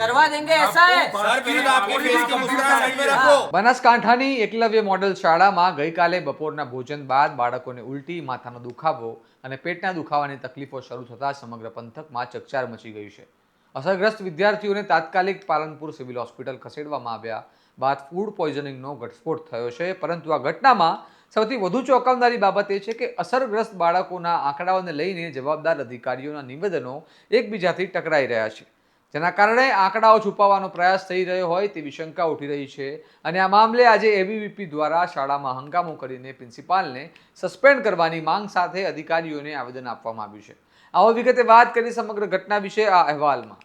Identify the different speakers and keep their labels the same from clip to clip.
Speaker 1: કરવા દેંગે એસા
Speaker 2: બનાસકાંઠાની એકલવ્ય મોડલ શાળામાં ગઈકાલે બપોરના ભોજન બાદ બાળકોને ઉલટી માથાનો દુખાવો અને પેટના દુખાવાની તકલીફો શરૂ થતાં સમગ્ર પંથકમાં ચકચાર મચી ગઈ છે. અસરગ્રસ્ત વિદ્યાર્થીઓને તાત્કાલિક પાલનપુર સિવિલ હોસ્પિટલ ખસેડવામાં આવ્યા બાદ ફૂડ પોઈઝનિંગનો ઘટસ્ફોટ થયો છે. પરંતુ આ ઘટનામાં સૌથી વધુ ચોંકાવનારી બાબત એ છે કે અસરગ્રસ્ત બાળકોના આંકડાઓને લઈને જવાબદાર અધિકારીઓના નિવેદનો એકબીજાથી ટકરાઈ રહ્યા છે. જેના કારણે આંકડાઓ છુપાવવાનો પ્રયાસ થઈ રહ્યો હોય તેવી શંકા ઉઠી રહી છે. અને આ મામલે આજે એબીવીપી દ્વારા શાળામાં હંગામો કરીને પ્રિન્સિપાલને સસ્પેન્ડ કરવાની માંગ સાથે અધિકારીઓને આવેદન આપવામાં આવ્યું છે. આવો વિગતે વાત કરી સમગ્ર ઘટના વિશે આ અહેવાલમાં.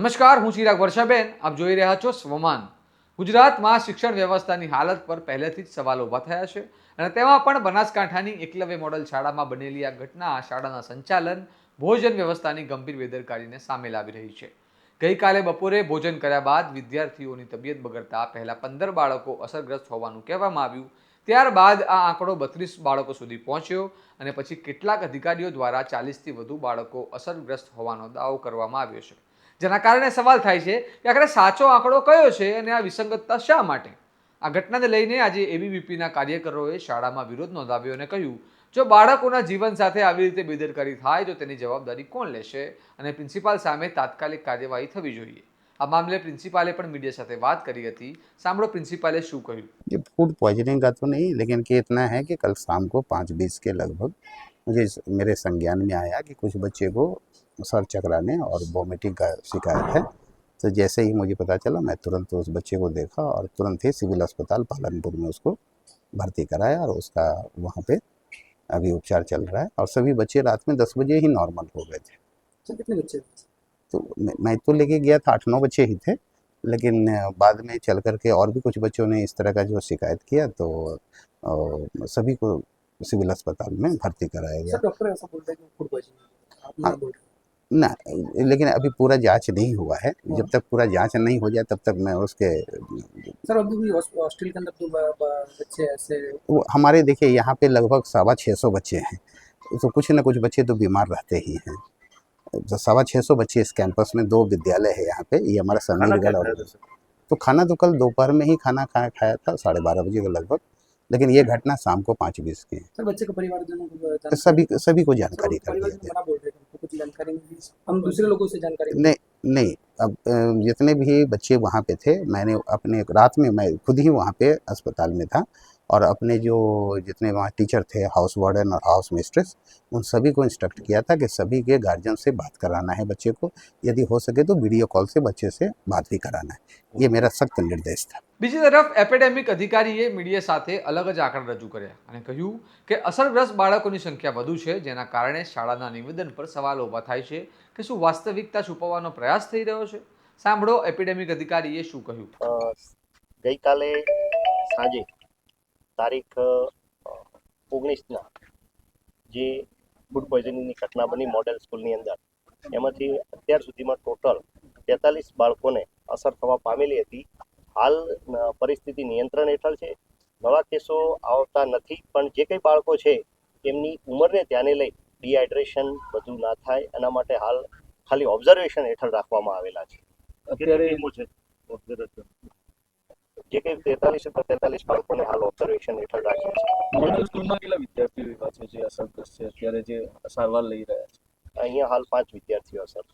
Speaker 2: નમસ્કાર, હું ચિરાગ વર્ષાબેન. આપ જોઈ રહ્યા છો સ્વમાન. ગુજરાતમાં શિક્ષણ વ્યવસ્થાની હાલત પર પહેલેથી જ સવાલો ઊભા થયા છે. અને તેમાં પણ બનાસકાંઠાની એકલવ્ય મોડલ શાળામાં બનેલી આ ઘટના શાળાના સંચાલન ભોજન વ્યવસ્થાની ગંભીર બેદરકારીને સામે લાવી રહી છે. ગઈકાલે બપોરે ભોજન કર્યા બાદ વિદ્યાર્થીઓની તબિયત બગડતા પહેલા પંદર બાળકો અસરગ્રસ્ત હોવાનું કહેવામાં આવ્યું. ત્યારબાદ આ આંકડો બત્રીસ બાળકો સુધી પહોંચ્યો અને પછી કેટલાક અધિકારીઓ દ્વારા ચાલીસથી વધુ બાળકો અસરગ્રસ્ત હોવાનો દાવો કરવામાં આવ્યો છે. જેના કારણે સવાલ થાય છે કે આખરે સાચો આંકડો કયો છે અને આ વિસંગતતા શા માટે? આ ઘટનાને લઈને આજે એબીવીપીના કાર્યકરોએ શાળામાં વિરોધ નોંધાવ્યો અને કહ્યું જો બાળકોના જીવન સાથે આવી રીતે બેદરકારી થાય તો તેની જવાબદારી કોણ લેશે અને પ્રિન્સિપાલ સામે તાત્કાલિક કાર્યવાહી થવી જોઈએ આ મામલે પ્રિન્સિપાલે પણ મીડિયા સાથે વાત કરી હતી સાંભળો પ્રિન્સિપાલે શું કહ્યું
Speaker 3: ये फूड पॉइजनिंग का तो नहीं लेकिन कि इतना है कि कल शाम को पाँच बीस के लगभग मुझे इस- मेरे संज्ञान में आया कि कुछ बच्चे को सर चकराने और वॉमिटिंग का शिकायत है तो जैसे ही मुझे पता चला मैं तुरंत उस बच्चे को देखा और तुरंत ही सिविल अस्पताल पालनपुर में उसको भर्ती कराया और उसका वहाँ पे अभी उपचार चल रहा है और सभी बच्चे रात में दस बजे ही नॉर्मल हो गए थे।
Speaker 4: सर कितने बच्चे
Speaker 3: तो मैं मैं तो लेके गया था आठ नौ बच्चे ही थे लेकिन बाद में चल करके और भी कुछ बच्चों ने इस तरह का जो शिकायत किया तो सभी को सिविल अस्पताल में भर्ती कराया गया।
Speaker 4: हैं
Speaker 3: हाँ।
Speaker 4: ना
Speaker 3: लेकिन अभी पूरा जाँच नहीं हुआ है। जब तक पूरा जाँच नहीं हो जाए तब तक मैं उसके
Speaker 4: सर अभी भी हॉस- हॉस्टल के अंदर ब- बच्चे ऐसे
Speaker 3: वो हमारे देखिए यहाँ पे लगभग सवा छः सौ बच्चे हैं। तो कुछ ना कुछ बच्चे तो बीमार रहते ही हैं। तो सवा छः सौ बच्चे इस कैंपस में दो विद्यालय है यहाँ पे ये हमारा समीरगढ़ और तो खाना तो कल दोपहर में ही खाना खाया खाया था साढ़े बारह बजे के लगभग लेकिन ये घटना शाम को पाँच बीस की है। तो सभी सभी को जानकारी कर दिया गया।
Speaker 4: मना बोल रहे थे हमको कुछ जानकारी नहीं दी हम दूसरे लोगों से जानकारी
Speaker 3: नहीं नहीं अब अ, जितने भी बच्चे वहाँ पे थे मैंने अपने रात में मैं खुद ही वहाँ पे अस्पताल में था और अपने जो जितने वहाँ टीचर थे हाउस वार्डन और हाउस मिस्ट्रेस उन सभी को इंस्ट्रक्ट किया था कि सभी के गार्जियन से बात कराना है बच्चे को यदि हो सके तो वीडियो कॉल से बच्चे से बात भी कराना है ये मेरा सख्त निर्देश था
Speaker 2: બીજી તરફ એપેડેમિક અધિકારીએ મીડિયા સાથે અલગ જ આંકડા રજૂ કર્યા અને કહ્યું કે અસરગ્રસ્ત બાળકોની સંખ્યા વધુ છે જેના કારણે શાળાના નિવેદન પર સવાલો ઊભા થાય છે કે શું વાસ્તવિકતા છુપાવવાનો પ્રયાસ થઈ રહ્યો છે સાંભળો એપિડેમિક અધિકારીએ શું કહ્યું
Speaker 5: અ, ગઈકાલે સાંજે તારીખ ઓગણીસના જે ફૂડ પોઈઝનિંગની ઘટના બની મોડેલ સ્કૂલની અંદર. એમાંથી અત્યાર સુધીમાં ટોટલ તેતાલીસ બાળકોને અસર થવા પામેલી હતી. હાલ પરિસ્થિતિ નિયંત્રણ હેઠળ છે. નવા કેસો આવતા નથી પણ જે કંઈ બાળકો છે એમની ઉંમરને ધ્યાને લઈ ડિહાઇડ્રેશન બધું ના થાય. એના માટે હાલ ખાલી ઓબ્ઝર્વેશન હેઠળ રાખવામાં આવેલા છે. અત્યારે છે? જે કંઈ તેતાલીસ તેતાલીસ બાળકોને હાલ ઓબ્ઝર્વેશન હેઠળ રાખ્યા છે.
Speaker 6: મોડલ સ્કૂલમાં કેટલા વિદ્યાર્થીઓ એવા છે જે અસરગ્રસ્ત છે અત્યારે જે સારવાર લઈ રહ્યા છે?
Speaker 5: અહીંયા હાલ પાંચ વિદ્યાર્થીઓ અસર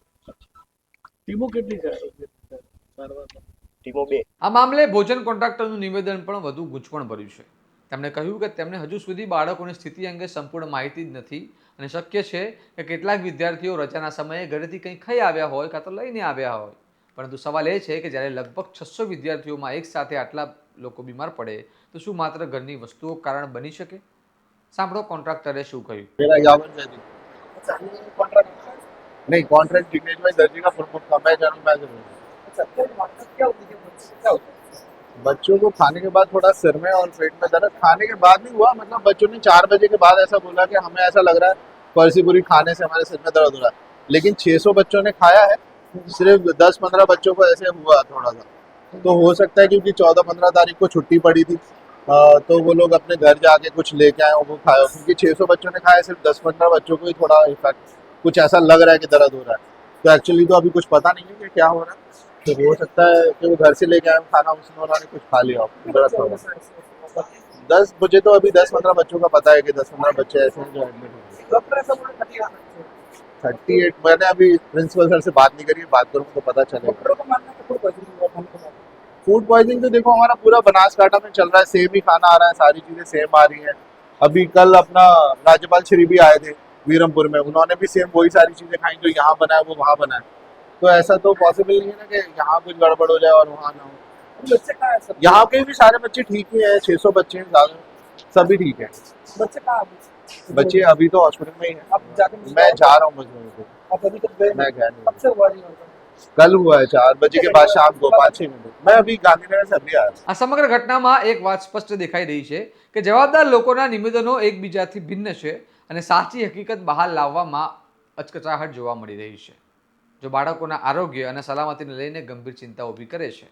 Speaker 6: ટીમો કેટલી છે? સારવાર
Speaker 5: ટીમો બે.
Speaker 2: આ મામલે ભોજન કોન્ટ્રાક્ટરનું નિવેદન પણ વધુ ગૂંચવણ ભર્યું છે. તેમણે કહ્યું કે તેમને હજુ સુધી બાળકોની સ્થિતિ અંગે સંપૂર્ણ માહિતી જ નથી અને શક્ય છે કે કેટલાક વિદ્યાર્થીઓ રજાના સમયે ઘરેથી કંઈ ખાઈ આવ્યા હોય કાં તો લઈને આવ્યા હોય. પરંતુ સવાલ એ છે કે જ્યારે લગભગ છસો વિદ્યાર્થીઓમાં એક સાથે આટલા લોકો બીમાર પડે તો શું માત્ર ઘરની વસ્તુઓ કારણ બની શકે સાંભળો કોન્ટ્રાક્ટરે શું કહ્યું
Speaker 7: मेरा यावन जैदी नहीं कॉन्ट्रैक्ट दिग्नेश भाई दर्जी का प्रमुख था मैं जनरल मैनेजर हूँ
Speaker 4: अच्छा क्या मामला क्या होती है बच्चे क्या होता है
Speaker 7: बच्चों को खाने के बाद थोड़ा सिर में और पेट में दर्द खाने के बाद नहीं हुआ मतलब बच्चों ने चार बजे के बाद ऐसा बोला कि हमें ऐसा लग रहा है परसी पूरी खाने से हमारे सिर में दर्द हो रहा है लेकिन 600 बच्चों ने खाया है सिर्फ़ 10 15 बच्चों को ऐसे हुआ थोड़ा सा। तो हो सकता है क्योंकि 14 15 तारीख को छुट्टी पड़ी थी। अ, तो वो लोग अपने घर जाके कुछ लेके आए वो खाया क्योंकि 600 बच्चों ने खाया सिर्फ़ 10 15 बच्चों को ही थोड़ा इफ़ेक्ट कुछ ऐसा लग रहा है कि दर्द हो रहा है। तो एक्चुअली तो अभी कुछ पता नहीं है कि क्या हो रहा है। तो हो सकता है कि वो घर से लेके आए खाना उसने उन्होंने कुछ खा लिया हो। गलत होगा। दस मुझे तो अभी दस पंद्रह बच्चों का पता है कि दस पंद्रह बच्चे ऐसे हैं जो एडमिट
Speaker 4: ऐसा बोले थर्टी
Speaker 7: एट मैंने अभी प्रिंसिपल सर से बात नहीं करी है, बात करूँगा तो पता चलेगा।
Speaker 4: फ़ूड पॉइजनिंग
Speaker 7: तो देखो हमारा पूरा बनासकांठा में चल रहा है सेम ही खाना आ रहा है सारी चीज़ें सेम आ रही हैं। अभी कल अपना राज्यपाल श्री भी आए थे वीरमपुर में उन्होंने भी सेम वही सारी चीज़ें खाई जो यहाँ बना है वो वहाँ बना है तो ऐसा तो पॉसिबल नहीं है ना कि यहाँ कुछ गड़बड़ हो जाए और वहाँ ना हो। यहाँ के भी सारे बच्चे ठीक ही हैं छह सौ बच्चे हैं ज़्यादा सभी ठीक है।
Speaker 4: बच्चे कहाँ?
Speaker 7: बच्चे अभी तो हॉस्पिटल में ही हैं
Speaker 4: आप जाके
Speaker 7: मैं जा रहा हूँ मजदूर को
Speaker 4: आप अभी तक गए
Speaker 7: मैं
Speaker 4: नहीं।
Speaker 7: गया नहीं
Speaker 4: कब से हुआ नहीं होगा
Speaker 7: कल हुआ है चार बजे के बाद शाम को पाँच छह मिनट मैं अभी गांधीनगर से अभी आया
Speaker 2: આ સમગ્ર ઘટનામાં એક વાત સ્પષ્ટ દેખાઈ રહી છે કે જવાબદાર લોકોના નિવેદનો એકબીજાથી ભિન્ન છે અને સાચી હકીકત બહાર લાવવામાં અચકચાહટ જોવા મળી રહી છે જો બાળકોના આરોગ્ય અને સલામતીને લઈને ગંભીર ચિંતા ઊભી કરે છે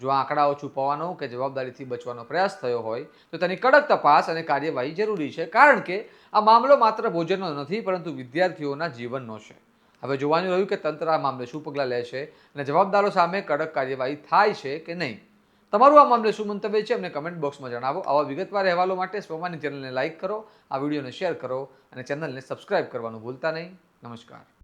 Speaker 2: જો આંકડાઓ છુપાવવાનો કે જવાબદારીથી બચવાનો પ્રયાસ થયો હોય, તો તેની કડક તપાસ અને કાર્યવાહી જરૂરી છે. કારણ કે આ મામલો માત્ર ભોજનનો નથી, પરંતુ વિદ્યાર્થીઓના જીવનનો છે. હવે જોવાનું રહ્યું કે તંત્ર આ મામલે શું પગલાં લે છે અને જવાબદારો સામે કડક કાર્યવાહી થાય છે કે નહીં. તમારું આ મામલે શું મંતવ્ય છે, અમને કમેન્ટ બોક્સમાં જણાવો. આવા વિગતવાર અહેવાલો માટે સ્વમાની ચેનલને લાઇક કરો, આ વિડીયોને શેર કરો અને ચેનલને સબસ્ક્રાઇબ કરવાનું ભૂલતા નહીં. નમસ્કાર.